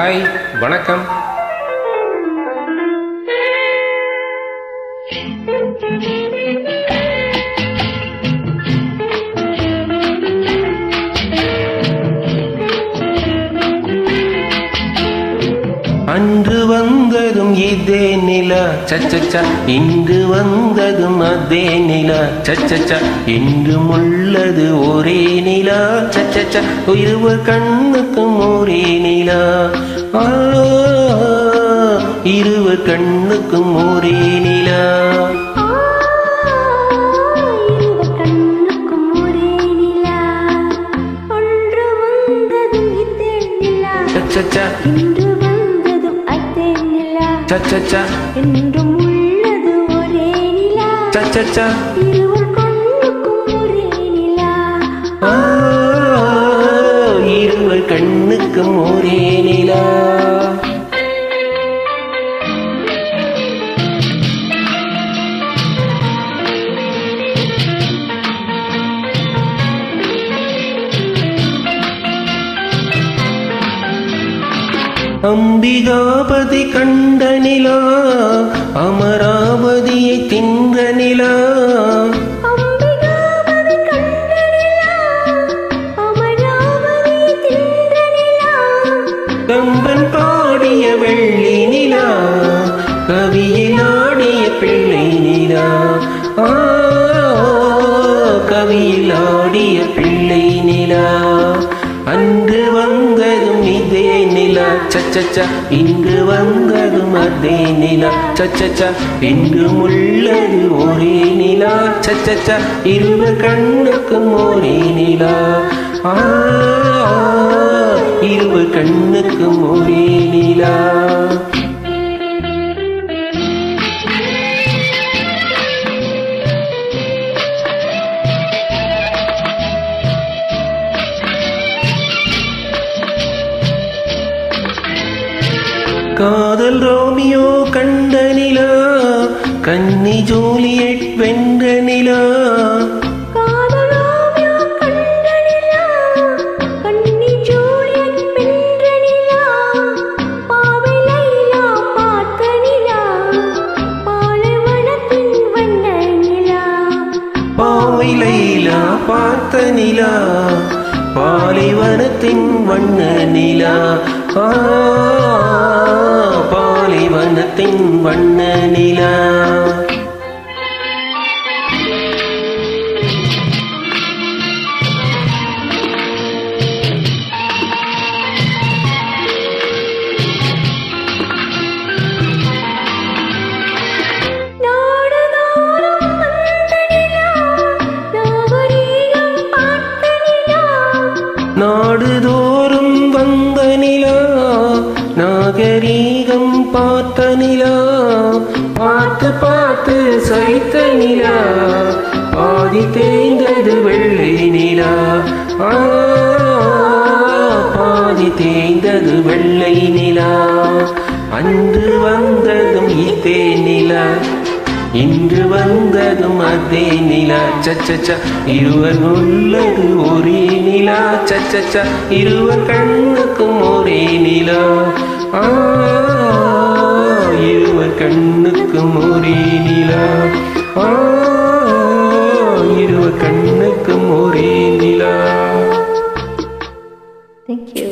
Hi வணக்கம். அன்று வந்ததும் இதே நிலா. சச்சச்சா இன்று வந்ததும் அதே நிலா. சச்சச்சா இன்றும் உள்ளது ஒரே நிலா. சச்சச்சா இருவர் கண்ணுக்கும் ஒரே நிலா. ஆ, இருவர் கண்ணுக்கும் ஒரே நிலா. இன்று வந்ததும் அதே நிலா. சச்சச்சா என்றும் உள்ளது ஒரே நிலா. இருக்கும் ஒரே நிலா. அம்பிகாபதி கண்ட நிலா அமராவதியை கம்பன் பாடிய வெள்ளி நிலா கவியில் ஆடிய பிள்ளை நிலா. ஆ, கவியில் ஆடிய பிள்ளை நிலா. அன்று வந்ததும் இதே நிலா. சச்சச்சா இன்று வந்ததும் அதே நிலா. சச்சச்சா இன்றும் உள்ளது ஒரே நிலா. சச்சச்சா இருவர் கண்ணுக்கும் ஒரே நிலா. ஆ இருவர் கண்ணுக்கு ஒரே நிலா. காதல் ரோமியோ கண்ட நிலா கன்னி ஜூலியட் வென்ற நிலா. பாவை பார்த்த நிலா? பாலைவனத்தின் வண்ண நிலா. ஆ, பாலைவனத்தின் வண்ண நிலா. நாகரீகம் பார்த்த நிலா பார்த்து பார்த்து சைத்த நிலா பாதி தேய்ந்தது வெள்ளை நிலா. பாதி தேய்ந்தது வெள்ளை நிலா. அன்று வந்ததும் இதே நிலா இன்று வந்ததும் அதே நிலா. சச்சச்சா இருவர் உள்ளது ஒரே நிலா. சச்சச்சா இருவர் கண்ணுக்கும் ஒரே நிலா. கண்ணுக்கும் ஒரே நிலா. ஆ, இருவர் கண்ணுக்கும் ஒரே நிலா. Thank you.